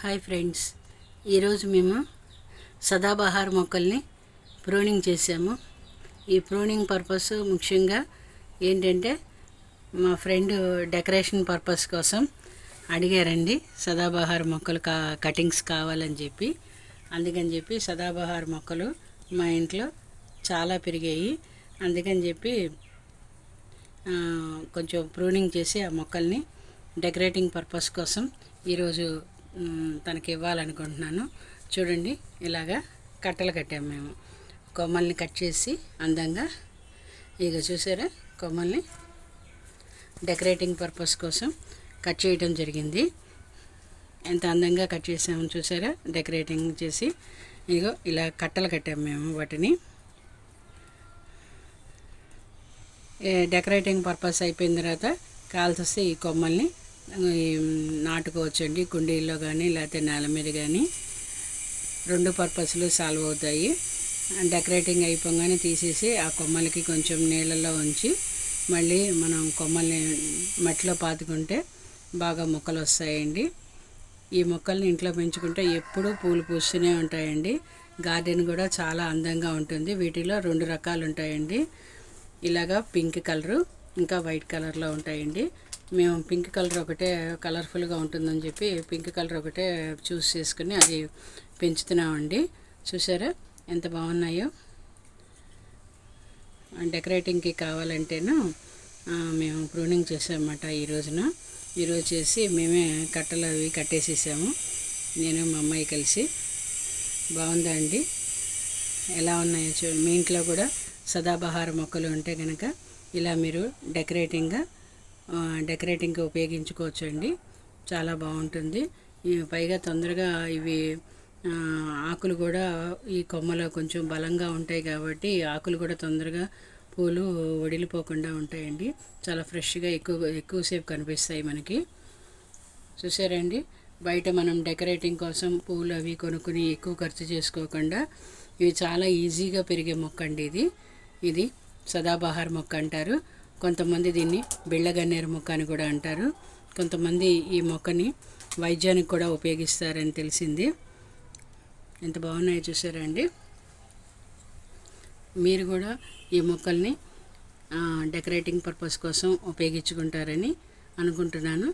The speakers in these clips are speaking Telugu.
Hi friends. ఈరోజు మేము సదాబహార్ మొక్కల్ని ప్రూనింగ్ చేసాము ఈ ప్రూనింగ్ పర్పస్ ముఖ్యంగా ఏంటంటే మా ఫ్రెండ్ డెకరేషన్ పర్పస్ కోసం అడిగారండి. సదాబహార్ మొక్కలు కా కటింగ్స్ కావాలని చెప్పి. అందుకని చెప్పి సదాబహార్ మొక్కలు మా ఇంట్లో చాలా పెరిగాయి. అందుకని చెప్పి కొంచెం ప్రూనింగ్ చేసి ఆ మొక్కల్ని డెకరేటింగ్ పర్పస్ కోసం ఈరోజు తనకి ఇవ్వాలనుకుంటున్నాను చూడండి ఇలాగా కట్టలు కట్టాము మేము. కొమ్మల్ని కట్ చేసి అందంగా ఇక చూసారా కొమ్మల్ని డెకరేటింగ్ పర్పస్ కోసం కట్ చేయడం జరిగింది. ఎంత అందంగా కట్ చేసాము చూసారా డెకరేటింగ్ చేసి. ఇగో ఇలా కట్టలు కట్టాము మేము వాటిని. డెకరేటింగ్ పర్పస్ అయిపోయిన తర్వాత కావాల్సి ఈ కొమ్మల్ని నాటుకోవచ్చండి. కుండీల్లో కానీ లేకపోతే నేల మీద కానీ రెండు పర్పస్లు సాల్వ్ అవుతాయి. డెకరేటింగ్ అయిపోగానే తీసేసి ఆ కొమ్మలకి కొంచెం నీళ్ళల్లో ఉంచి మళ్ళీ మనం కొమ్మల్ని మట్టిలో పాతుకుంటే బాగా మొక్కలు వస్తాయండి ఈ మొక్కల్ని ఇంట్లో పెంచుకుంటే ఎప్పుడూ పూలు పూస్తూనే ఉంటాయండి. గార్డెన్ కూడా చాలా అందంగా ఉంటుంది. వీటిలో రెండు రకాలు ఉంటాయండి ఇలాగా పింక్ కలరు ఇంకా వైట్ కలర్లో ఉంటాయండి. మేము పింక్ కలర్ ఒకటే కలర్ఫుల్గా ఉంటుందని చెప్పి పింక్ కలర్ ఒకటే చూస్ చేసుకుని అది పెంచుతున్నామండి. చూసారా? ఎంత బాగున్నాయో. డెకరేటింగ్కి కావాలంటేను మేము ప్రూనింగ్ చేసామన్నమాట ఈ రోజున. ఈరోజు చేసి మేమే కట్టలు అవి కట్టేసేసాము. నేను మా అమ్మాయి కలిసి. బాగుందా అండి? ఎలా ఉన్నాయో చూడండి మీ ఇంట్లో కూడా సదాబహార మొక్కలు ఉంటే కనుక ఇలా మీరు డెకరేటింగ్గా డెకరేటింగ్కి ఉపయోగించుకోవచ్చు అండి చాలా బాగుంటుంది. పైగా తొందరగా ఇవి ఆకులు కూడా ఈ కొమ్మలో కొంచెం బలంగా ఉంటాయి కాబట్టి ఆకులు కూడా తొందరగా పూలు వడిలిపోకుండా ఉంటాయండి. చాలా ఫ్రెష్గా ఎక్కువ ఎక్కువసేపు కనిపిస్తాయి మనకి. చూసారండి? బయట మనం డెకరేటింగ్ కోసం పూలు అవి కొనుక్కుని ఎక్కువ ఖర్చు చేసుకోకుండా ఇవి చాలా ఈజీగా పెరిగే మొక్క అండి ఇది. ఇది సదాబహార్ మొక్క అంటారు. కొంతమంది దీన్ని బిళ్ళగన్నేరు మొక్క అని కూడా అంటారు. కొంతమంది ఈ మొక్కని వైద్యానికి కూడా ఉపయోగిస్తారని తెలిసింది. ఎంత బాగున్నాయో చూసారా అండి? మీరు కూడా ఈ మొక్కల్ని డెకరేటింగ్ పర్పస్ కోసం ఉపయోగించుకుంటారని అనుకుంటున్నాను.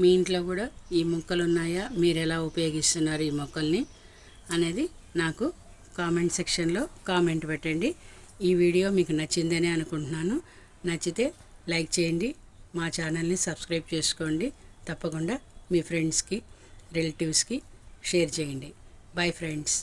మీ ఇంట్లో కూడా ఈ మొక్కలు ఉన్నాయా? మీరు ఎలా ఉపయోగిస్తున్నారు ఈ మొక్కల్ని అనేది నాకు కామెంట్ సెక్షన్లో కామెంట్ పెట్టండి. ఈ వీడియో మీకు నచ్చిందని అనుకుంటున్నాను. నచ్చితే లైక్ చేయండి మా ఛానల్ని సబ్స్క్రైబ్ చేసుకోండి. తప్పకుండా మీ ఫ్రెండ్స్కి రిలేటివ్స్కి షేర్ చేయండి. Bye friends.